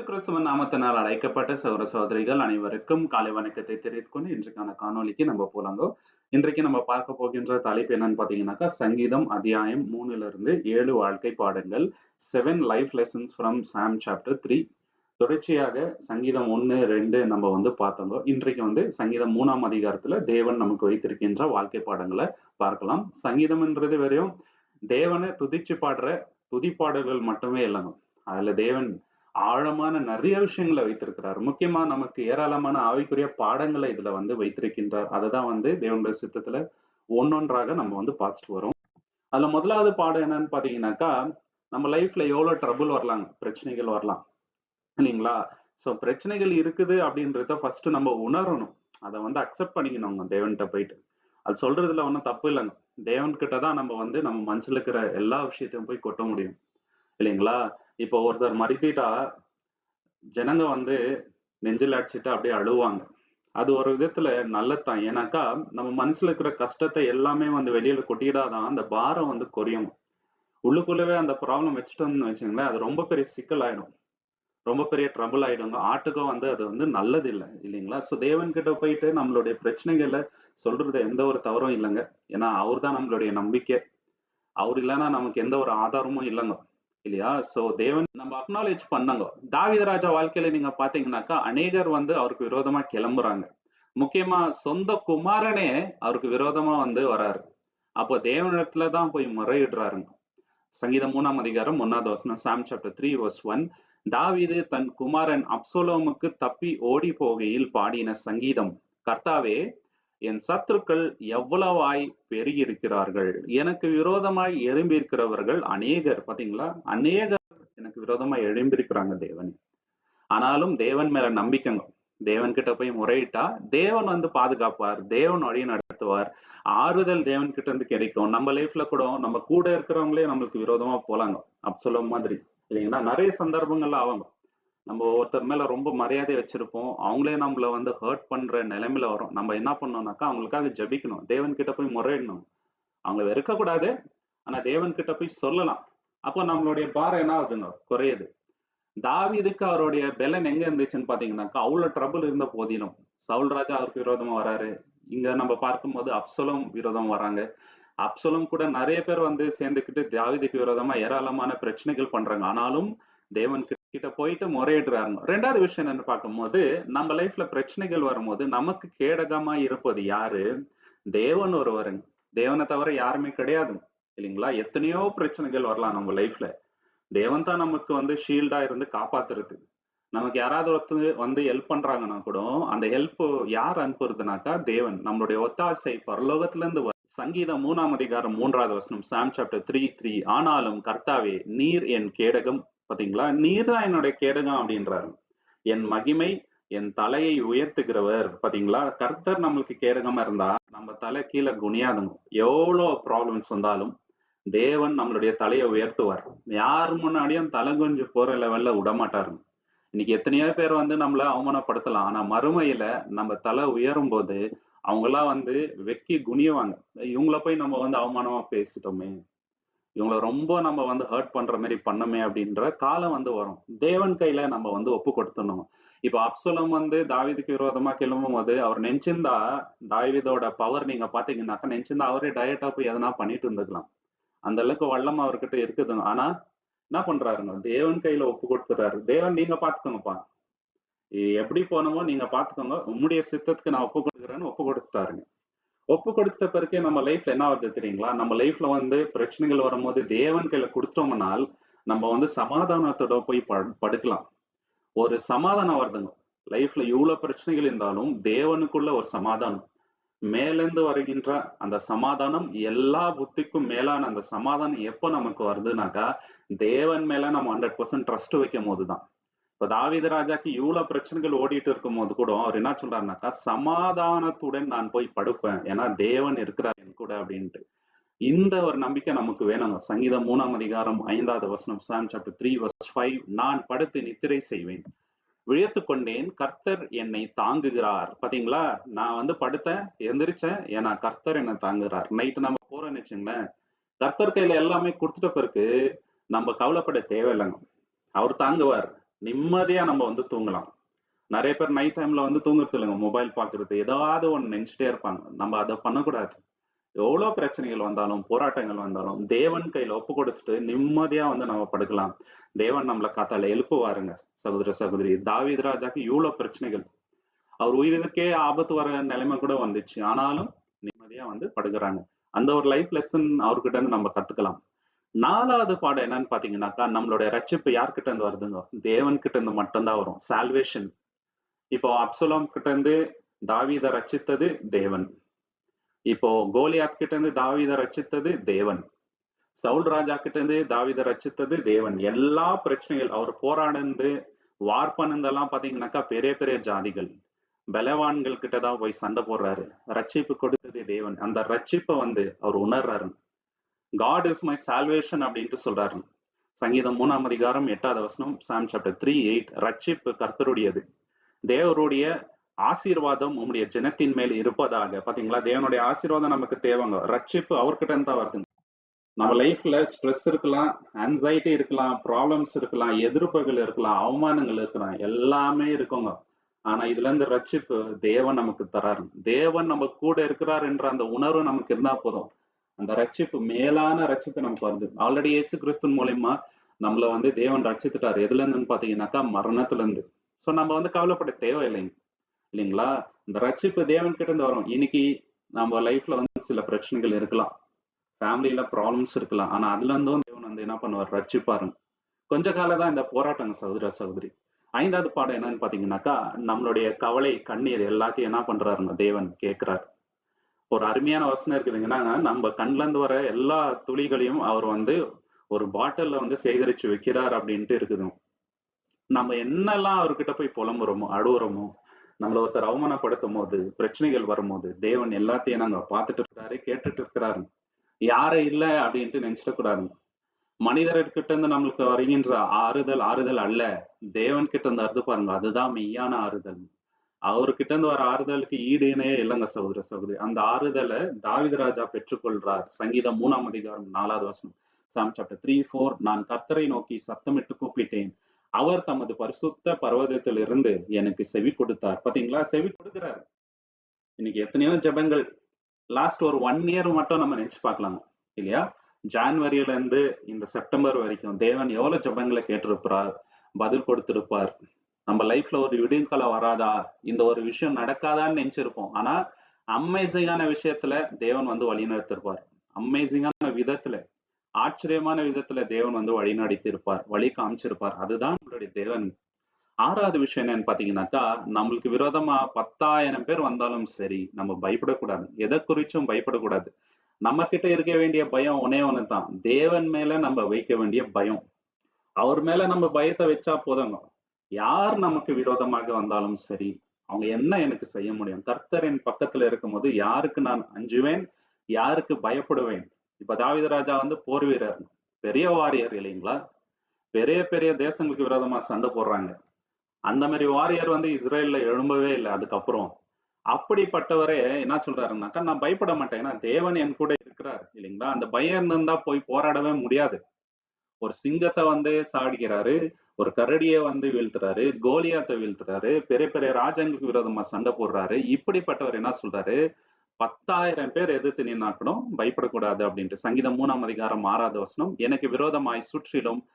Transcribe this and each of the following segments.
இயேசு கிறிஸ்துவ நாமத்தினால் அழைக்கப்பட்ட சௌர சோதரிகள் அனைவருக்கும் காலை வணக்கத்தை தெரிவித்துக் கொண்டு இன்றைக்கான காணொலிக்கு நம்ம போலாங்கோ. இன்றைக்கு நம்ம பார்க்க போகின்ற தலைப்பு என்னன்னு பாத்தீங்கன்னாக்கா சங்கீதம் அத்தியாயம் மூணுல இருந்து ஏழு வாழ்க்கை பாடங்கள் seven life lessons from Psalm chapter three தொடர்ச்சியாக சங்கீதம் ஒன்று ரெண்டு நம்ம வந்து பார்த்தோங்க. இன்றைக்கு வந்து சங்கீதம் மூணாம் அதிகாரத்துல தேவன் நமக்கு வைத்திருக்கின்ற வாழ்க்கை பாடங்களை பார்க்கலாம். சங்கீதம்ன்றது வெறும் தேவனை துதிச்சு பாடுற துதிப்பாடல்கள் மட்டுமே இல்லைங்க. அதுல தேவன் ஆழமான நிறைய விஷயங்களை வைத்திருக்கிறார். முக்கியமா நமக்கு ஏராளமான ஆவிக்குரிய பாடங்களை இதுல வந்து வைத்திருக்கின்றார். அதுதான் வந்து தேவனுடைய சித்தத்துல ஒன்னொன்றாக நம்ம வந்து பார்த்துட்டு வரோம். அதுல முதலாவது பாடம் என்னன்னு பாத்தீங்கன்னாக்கா நம்ம லைஃப்ல எவ்வளவு ட்ரபுள் வரலாங்க பிரச்சனைகள் வரலாம் இல்லைங்களா? ஸோ பிரச்சனைகள் இருக்குது அப்படின்றத ஃபர்ஸ்ட் நம்ம உணரணும். அதை வந்து அக்செப்ட் பண்ணிக்கணுங்க தேவன்கிட்ட போயிட்டு. அது சொல்றதுல ஒன்றும் தப்பு இல்லைங்க. தேவன்கிட்ட தான் நம்ம வந்து நம்ம மனசுல இருக்கிற எல்லா விஷயத்தையும் போய் கொட்ட முடியும். இல்லைங்களா? இப்போ ஒருத்தர் மறுத்திட்டா ஜனங்க வந்து நெஞ்சில் அடிச்சுட்டு அப்படியே அழுவாங்க. அது ஒரு விதத்துல நல்லதான் ஏன்னாக்கா நம்ம மனசுல இருக்கிற கஷ்டத்தை எல்லாமே வந்து வெளியில கொட்டிடாதான் அந்த பாரம் வந்து குறையும். உள்ளுக்குள்ளவே அந்த ப்ராப்ளம் வச்சுட்டோம்னு வச்சுங்களேன் அது ரொம்ப பெரிய சிக்கல் ஆயிடும். ரொம்ப பெரிய ட்ரபிள் ஆயிடுங்க. ஆட்டுக்கும் வந்து அது வந்து நல்லது இல்லை இல்லைங்களா? ஸோ தேவன் கிட்ட போயிட்டு நம்மளுடைய பிரச்சனைகளை சொல்றது எந்த ஒரு தவறும் இல்லைங்க. ஏன்னா அவர் தான் நம்மளுடைய நம்பிக்கை. அவர் இல்லைன்னா நமக்கு எந்த ஒரு ஆதாரமும் இல்லைங்க. இல்லையா? சோ தேவன் நம்ம அக்னாலேஜ் பண்ணாங்க. தாவித ராஜா வாழ்க்கையில நீங்க பாத்தீங்கன்னாக்கா அநேகர் வந்து அவருக்கு விரோதமா கிளம்புறாங்க. முக்கியமா சொந்த குமாரனே அவருக்கு விரோதமா வந்து வராரு. அப்போ தேவனிடத்துல தான் போய் முறையிடுறாருங்க. சங்கீதம் மூணாம் அதிகாரம் ஒன்னாவது வசனம் Psalm chapter three verse one தாவீது தன் குமாரன் அப்சோலோமுக்கு தப்பி ஓடி போகையில் பாடின சங்கீதம். கர்த்தாவே என் சத்துருக்கள் எவ்வளவாய் பெருகியிருக்கிறார்கள்? எனக்கு விரோதமாய் எழும்பியிருக்கிறவர்கள் அநேகர். பாத்தீங்களா? அநேகர் எனக்கு விரோதமாய் எழும்பியிருக்கிறாங்க தேவன். ஆனாலும் தேவன் மேல நம்பிக்கைங்க. தேவன் கிட்ட போய் முறையிட்டா தேவன் வந்து பாதுகாப்பார். தேவன் வழி நடத்துவார். ஆறுதல் தேவன் கிட்ட இருந்து கிடைக்கும். நம்ம லைஃப்ல கூட நம்ம கூட இருக்கிறவங்களே நம்மளுக்கு விரோதமா போலாங்க. அப்சலோம் மாதிரி. இல்லைங்களா? நிறைய சந்தர்ப்பங்கள்ல ஆவாங்க. நம்ம ஒருத்தர் மேல ரொம்ப மரியாதை வச்சிருப்போம். அவங்களே நம்மள வந்து ஹர்ட் பண்ற நிலைமையில வரும் நம்ம என்ன பண்ணோம்னாக்கா அவங்களுக்காக ஜபிக்கணும். தேவன் கிட்ட போய் முறையிடணும். அவங்கள வெறுக்க கூடாது ஆனா தேவன் கிட்ட போய் சொல்லலாம். அப்போ நம்மளுடைய பாரம் என்ன ஆகுதுங்க? குறையுது. தாவிதுக்கு அவருடைய பெலன் எங்க இருந்துச்சுன்னு பாத்தீங்கன்னாக்கா அவ்வளவு ட்ரபிள் இருந்த போதிலும். சவுல் ராஜா அவருக்கு விரோதமா வராரு. இங்க நம்ம பார்க்கும்போது அப்சலம் விரோதம் வராங்க. அப்சலம் கூட நிறைய பேர் வந்து சேர்ந்துக்கிட்டு தாவிதுக்கு விரோதமா ஏராளமான பிரச்சனைகள் பண்றாங்க. ஆனாலும் தேவன் கிட்ட போயிட்டு முறையிடுறாங்க. ரெண்டாவது விஷயம் என்னன்னு பார்க்கும்போது நம்ம லைஃப்ல பிரச்சனைகள் வரும்போது நமக்கு கேடகமா இருப்பது யாரு? தேவன் ஒருவருங்க தேவனை தவிர யாருமே கிடையாது. இல்லைங்களா? எத்தனையோ பிரச்சனைகள் வரலாம் நம்ம லைஃப்ல தேவன் தான் நமக்கு வந்து ஷீல்டா இருந்து காப்பாத்துறது. நமக்கு யாராவது ஒருத்தர் வந்து ஹெல்ப் பண்றாங்கன்னா கூட அந்த ஹெல்ப் யார் அனுப்புறதுனாக்கா தேவன். நம்மளுடைய ஒத்தாசை பரலோகத்துல இருந்து சங்கீதம் மூணாம் அதிகாரம் மூன்றாவது வசனம் சாம் சாப்டர் த்ரீ த்ரீ ஆனாலும் கர்த்தாவே நீர் என் கேடகம் பாத்தீங்களா? நீர் தான் என்னுடைய கேடகம் அப்படின்றாரு. என் மகிமை என் தலையை உயர்த்துகிறவர். பாத்தீங்களா? கர்த்தர் நம்மளுக்கு கேடகமா இருந்தா நம்ம தலை கீழே குனியாதுங்க எவ்வளோ ப்ராப்ளம்ஸ் வந்தாலும் தேவன் நம்மளுடைய தலையை உயர்த்துவார். யார் முன்னாடியும் தலை குஞ்சு போற லெவல்ல விடமாட்டாருங்க இன்னைக்கு எத்தனையோ பேர் வந்து நம்மள அவமானப்படுத்தலாம். ஆனா மறுமையில நம்ம தலை உயரும் போது அவங்கெல்லாம் வந்து வெக்கி குனியுவாங்க. இவங்கள போய் நம்ம வந்து அவமானமா பேசிட்டோமே. இவங்கள ரொம்ப நம்ம வந்து ஹர்ட் பண்ற மாதிரி பண்ணமே அப்படின்ற காலம் வந்து வரும். தேவன் கையில நம்ம வந்து ஒப்பு கொடுத்துடணும். இப்ப அப்சலம் வந்து தாவிதுக்கு விரோதமா கிளம்பும் போது அவர் நெஞ்சிருந்தா தாவிதோட பவர் நீங்க பாத்தீங்கன்னாக்கா நெஞ்சிருந்தா அவரே டயட்டா போய் எதனா பண்ணிட்டு இருந்துக்கலாம். அந்த அளவுக்கு வல்லம் அவர்கிட்ட இருக்குதுங்க ஆனா என்ன பண்றாருங்க? தேவன் கையில ஒப்பு கொடுத்துறாரு தேவன் நீங்க பாத்துக்கோங்கப்பா எப்படி போனமோ நீங்க பாத்துக்கோங்க உம்முடைய சித்தத்துக்கு நான் ஒப்பு கொடுக்குறேன்னு ஒப்பு கொடுத்துட்டாருங்க. ஒப்பு கொடுத்துட்ட பிறகு நம்ம லைஃப்ல என்ன வருது தெரியுங்களா? நம்ம லைஃப்ல வந்து பிரச்சனைகள் வரும்போது தேவன் கையில கொடுத்தோம்னால் நம்ம வந்து சமாதானத்தோட போய் படுக்கலாம். ஒரு சமாதானம் வருதுங்க. லைஃப்ல இவ்வளவு பிரச்சனைகள் இருந்தாலும் தேவனுக்குள்ள ஒரு சமாதானம். மேலேந்து வருகின்ற அந்த சமாதானம் எல்லா புத்திக்கும் மேலான அந்த சமாதானம் எப்போ நமக்கு வருதுனாக்கா தேவன் மேல நம்ம ஹண்ட்ரட் பர்சன்ட் ட்ரஸ்ட் வைக்கும் போதுதான் இப்ப தாவித ராஜாக்கு இவ்வளவு பிரச்சனைகள் ஓடிட்டு இருக்கும் போது கூட அவர் என்ன சொல்றாருனாக்கா சமாதானத்துடன் நான் போய் படுப்பேன். ஏன்னா தேவன் இருக்கிறார் என் கூட அப்படின்ட்டு. இந்த ஒரு நம்பிக்கை நமக்கு வேணும் சங்கீதம் மூணாம் அதிகாரம் ஐந்தாவது வசனம் Psalm chapter three verse five நான் படுத்து நித்திரை செய்வேன். விழித்து கொண்டேன் கர்த்தர் என்னை தாங்குகிறார். பாத்தீங்களா? நான் வந்து படுத்தேன் எந்திரிச்சேன். ஏன்னா கர்த்தர் என்னை தாங்குகிறார். நைட்டு நம்ம போறோம்னு வச்சுங்களேன் கர்த்தர் கையில எல்லாமே கொடுத்துட்ட பிறகு நம்ம கவலைப்பட தேவையில்லைங்க. அவர் தாங்குவார். நிம்மதியா நம்ம வந்து தூங்கலாம். நிறைய பேர் நைட் டைம்ல வந்து தூங்குறது இல்லைங்க. மொபைல் பாக்குறது ஏதாவது ஒண்ணு நினைச்சிட்டே இருப்பாங்க. நம்ம அதை பண்ணக்கூடாது. எவ்வளவு பிரச்சனைகள் வந்தாலும் போராட்டங்கள் வந்தாலும் தேவன் கையில ஒப்பு கொடுத்துட்டு நிம்மதியா வந்து நம்ம படுக்கலாம். தேவன் நம்மளை காத்தால எழுப்புவாருங்க. சகோதர சகோதரி தாவீத் ராஜாக்கு இவ்வளோ பிரச்சனைகள். அவர் உயிருக்கே ஆபத்து வர நிலைமை கூட வந்துச்சு. ஆனாலும் நிம்மதியா வந்து படுக்கிறாங்க. அந்த ஒரு லைஃப் லெசன் அவர்கிட்ட இருந்து நம்ம கத்துக்கலாம். நாலாவது பாடம் என்னன்னு பாத்தீங்கன்னாக்கா நம்மளுடைய ரட்சிப்பு யார்கிட்ட இருந்து வருதுங்க? தேவன் கிட்ட இருந்து மட்டும்தான் வரும். சால்வேஷன் இப்போ அப்சலோம் கிட்ட இருந்து தாவீத ரச்சித்தது தேவன். இப்போ கோலியாத் கிட்ட இருந்து தாவீத ரச்சித்தது தேவன். சவுல் ராஜா கிட்ட இருந்து தாவித ரச்சித்தது தேவன். எல்லா பிரச்சனைகள் அவர் போராடந்து வார்ப்பனந்தெல்லாம் பாத்தீங்கன்னாக்கா பெரிய பெரிய ஜாதிகள். பலவான்கள் கிட்ட தான் போய் சண்டை போடுறாரு. ரட்சிப்பு கொடுத்தது தேவன். அந்த ரட்சிப்பை வந்து அவர் உணர்றாரு காட் இஸ் மை சால்வேஷன் அப்படின்ட்டு சொல்றாரு சங்கீதம் மூணாம் அதிகாரம் எட்டாவது வசனம் சாம் சாப்டர் த்ரீ எயிட் ரட்சிப்பு கர்த்தருடையது. தேவருடைய ஆசீர்வாதம் உம்முடைய ஜனத்தின் மேல் இருப்பதாக. பாத்தீங்களா? தேவனுடைய ஆசீர்வாதம் நமக்கு தேவைங்க. ரட்சிப்பு அவர்கிட்ட இருந்து தான் வருதுங்க. நம்ம லைஃப்ல ஸ்ட்ரெஸ் இருக்கலாம் ஆன்சைட்டி இருக்கலாம் ப்ராப்ளம்ஸ் இருக்கலாம் எதிர்ப்புகள் இருக்கலாம் அவமானங்கள் இருக்கலாம். எல்லாமே இருக்குங்க. ஆனா இதுல இருந்து ரட்சிப்பு தேவன் நமக்கு தராரு தேவன் நம்ம கூட இருக்கிறார் என்ற அந்த உணர்வு நமக்கு இருந்தா போதும். அந்த ரட்சிப்பு மேலான ரட்சிப்பு நமக்கு வருது. ஆல்ரெடி இயேசு கிறிஸ்துவின் மூலியமா நம்மள வந்து தேவன் ரட்சித்துட்டாரு. எதுல இருந்துன்னு பாத்தீங்கன்னாக்கா மரணத்துல இருந்து சோ நம்ம வந்து கவலைப்பட தேவை இல்லைங்க இல்லைங்களா? இந்த ரட்சிப்பு தேவன் கிட்ட இருந்து வரும். இன்னைக்கு நம்ம லைஃப்ல வந்து சில பிரச்சனைகள் இருக்கலாம். ஃபேமிலியில ப்ராப்ளம்ஸ் இருக்கலாம். ஆனா அதுல இருந்தும் தேவன் வந்து என்ன பண்ணுவார்? ரட்சிப்பாருங்க. கொஞ்ச காலம் தான் இந்த போராட்டங்க சகோதர சகோதரி. ஐந்தாவது பாடம் என்னன்னு பாத்தீங்கன்னாக்கா நம்மளுடைய கவலை கண்ணீர் எல்லாத்தையும் என்ன பண்றாருங்க? தேவன் கேட்கிறார். ஒரு அருமையான வசனம் இருக்குது. என்னன்னா நம்ம கண்ல இருந்து வர எல்லா துளிகளையும் அவர் வந்து ஒரு பாட்டில்ல வந்து சேகரிச்சு வைக்கிறார் அப்படின்ட்டு இருக்குது. நம்ம என்னெல்லாம் அவர்கிட்ட போய் புலம்புறோமோ அழுகுறோமோ நம்மள ஒருத்தர் அவமானப்படுத்தும் போது பிரச்சனைகள் வரும்போது தேவன் எல்லாத்தையும் நாங்க பார்த்துட்டு இருக்காரு கேட்டுட்டு இருக்கிறாரு யாரும் இல்ல அப்படின்ட்டு நினைச்சிட கூடாது மனிதர்கிட்ட இருந்து நம்மளுக்கு வருகின்ற ஆறுதல் ஆறுதல் அல்ல. தேவன் கிட்ட இருந்து அறுது பாருங்க அதுதான் மெய்யான ஆறுதல். அவர்கிட்ட இருந்து வர ஆறுதலுக்கு ஈடு இணையே இல்லைங்க சகோதர சகோதரி. அந்த ஆறுதலை தாவித ராஜா பெற்றுக்கொள்றார். சங்கீதம் மூணாம் அதிகாரம் நாலாவது வசனம். சாம் சாப்டர் த்ரீ ஃபோர் நான் கர்த்தரை நோக்கி சத்தமிட்டு கூப்பிட்டேன். அவர் தமது பரிசுத்த பர்வதத்தில் இருந்து எனக்கு செவி கொடுத்தார். பாத்தீங்களா செவி கொடுக்கிறார். இன்னைக்கு எத்தனையோ ஜபங்கள். லாஸ்ட் ஒரு ஒன் இயர் மட்டும் நம்ம நினைச்சு பார்க்கலாம். இல்லையா? ஜான்வரியில இருந்து இந்த செப்டம்பர் வரைக்கும் தேவன் எவ்வளவு ஜபங்களை கேட்டிருப்பார்? பதில் கொடுத்திருப்பார். நம்ம லைஃப்ல ஒரு விடியற்காலம் வராதா? இந்த ஒரு விஷயம் நடக்காதான்னு நினைச்சிருப்போம். ஆனா அமேசிங்கான விஷயத்துல தேவன் வந்து வழிநடத்திருப்பார். அமேசிங்கான விதத்துல ஆச்சரியமான விதத்துல தேவன் வந்து வழிநடத்திருப்பார் வழி காமிச்சிருப்பார். அதுதான் நம்மளுடைய தேவன். ஆறாவது விஷயம் என்னன்னு பாத்தீங்கன்னாக்கா நம்மளுக்கு விரோதமா பத்தாயிரம் பேர் வந்தாலும் சரி நம்ம பயப்படக்கூடாது. எதை குறிச்சும் பயப்படக்கூடாது. நம்ம கிட்ட இருக்க வேண்டிய பயம் ஒன்னே ஒன்று தான் தேவன் மேல நம்ம வைக்க வேண்டிய பயம். அவர் மேல நம்ம பயத்தை வச்சா போதுங்க. யார் நமக்கு விரோதமாக வந்தாலும் சரி அவங்க என்ன எனக்கு செய்ய முடியும்? கர்த்தர் என் பக்கத்துல இருக்கும்போது யாருக்கு நான் அஞ்சுவேன்? யாருக்கு பயப்படுவேன்? இப்ப தாவித ராஜா வந்து போர் வீரர். பெரிய வாரியர் இல்லைங்களா? பெரிய பெரிய தேசங்களுக்கு விரோதமா சண்டை போடுறாங்க. அந்த மாதிரி வாரியர் வந்து இஸ்ரேல்ல எழும்பவே இல்லை அதுக்கப்புறம். அப்படிப்பட்டவரே என்ன சொல்றாருன்னாக்கா நான் பயப்பட மாட்டேன். ஏன்னா தேவன் என் கூட இருக்கிறார். இல்லைங்களா? அந்த பயம் இருந்தா போய் போராடவே முடியாது. ஒரு சிங்கத்தை வந்து சாடுகிறாரு ஒரு கரடியை வந்து வீழ்த்துறாரு கோலியாத்தை வீழ்த்துறாரு பெரிய பெரிய ராஜாங்களுக்கு விரோதமா சண்டை போடுறாரு. இப்படிப்பட்டவர் என்ன சொல்றாரு? பத்தாயிரம் பேர் எதிர்த்து நின்னாக்கணும் பயப்படக்கூடாது அப்படின்ட்டு. சங்கீதம் மூணாம் அதிகாரம் ஆறாவது வசனம் எனக்கு விரோதமாய் சுற்றிலும்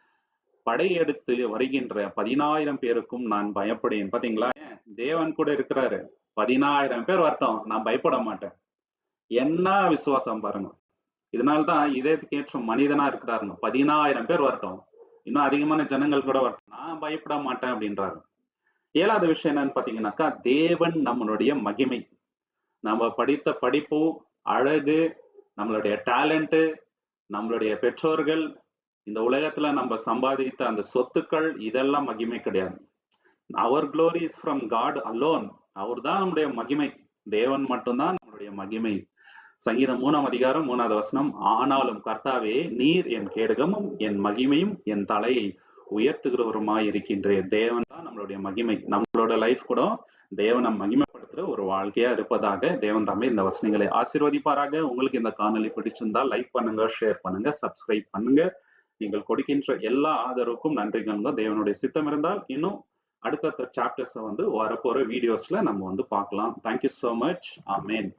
படையெடுத்து வருகின்ற பதினாயிரம் பேருக்கும் நான் பயப்படேன். பாத்தீங்களா? தேவன் கூட இருக்கிறாரு. பதினாயிரம் பேர் வரட்டும் நான் பயப்பட மாட்டேன். என்ன விசுவாசம் பாருங்க. இதனால்தான் இதயத்துக்கு ஏற்ற மனிதனா இருக்கிறாருங்க. பதினாயிரம் பேர் வரட்டும். இன்னும் அதிகமான ஜனங்கள் கூட வர நான் பயப்பட மாட்டேன் அப்படின்றாரு ஏழாவது விஷயம் என்னன்னு பாத்தீங்கன்னாக்கா தேவன் நம்மளுடைய மகிமை. நம்ம படித்த படிப்பு அழகு நம்மளுடைய டேலண்ட்டு நம்மளுடைய பெற்றோர்கள் இந்த உலகத்துல நம்ம சம்பாதித்த அந்த சொத்துக்கள் இதெல்லாம் மகிமை கிடையாது. அவர் glory is from God alone அவர் தான் நம்முடைய மகிமை. தேவன் மட்டும்தான் நம்மளுடைய மகிமை. சங்கீதம் மூணாம் அதிகாரம் மூணாவது வசனம் ஆனாலும் கர்த்தாவே நீர் என் கேடகமும் என் மகிமையும் என் தலையை உயர்த்துகிறவருமாய் இருக்கின்றேன் தேவன் தான் நம்மளுடைய மகிமை. நம்மளோட லைஃப் கூட தேவனை மகிமைப்படுத்துற ஒரு வாழ்க்கையா இருப்பதாக தேவன் தம்மை இந்த வசனங்களை ஆசீர்வதிப்பாராக. உங்களுக்கு இந்த காணொலி பிடிச்சிருந்தா லைக் பண்ணுங்க ஷேர் பண்ணுங்க சப்ஸ்கிரைப் பண்ணுங்க. நீங்கள் கொடுக்கின்ற எல்லா ஆதரவுக்கும் நன்றிகள்ங்க தேவனுடைய சித்தம் இருந்தால் இன்னும் அடுத்தடுத்த சாப்டர்ஸை வந்து வரப்போற வீடியோஸ்ல நம்ம வந்து பார்க்கலாம். தேங்க்யூ ஸோ மச் ஆமேன்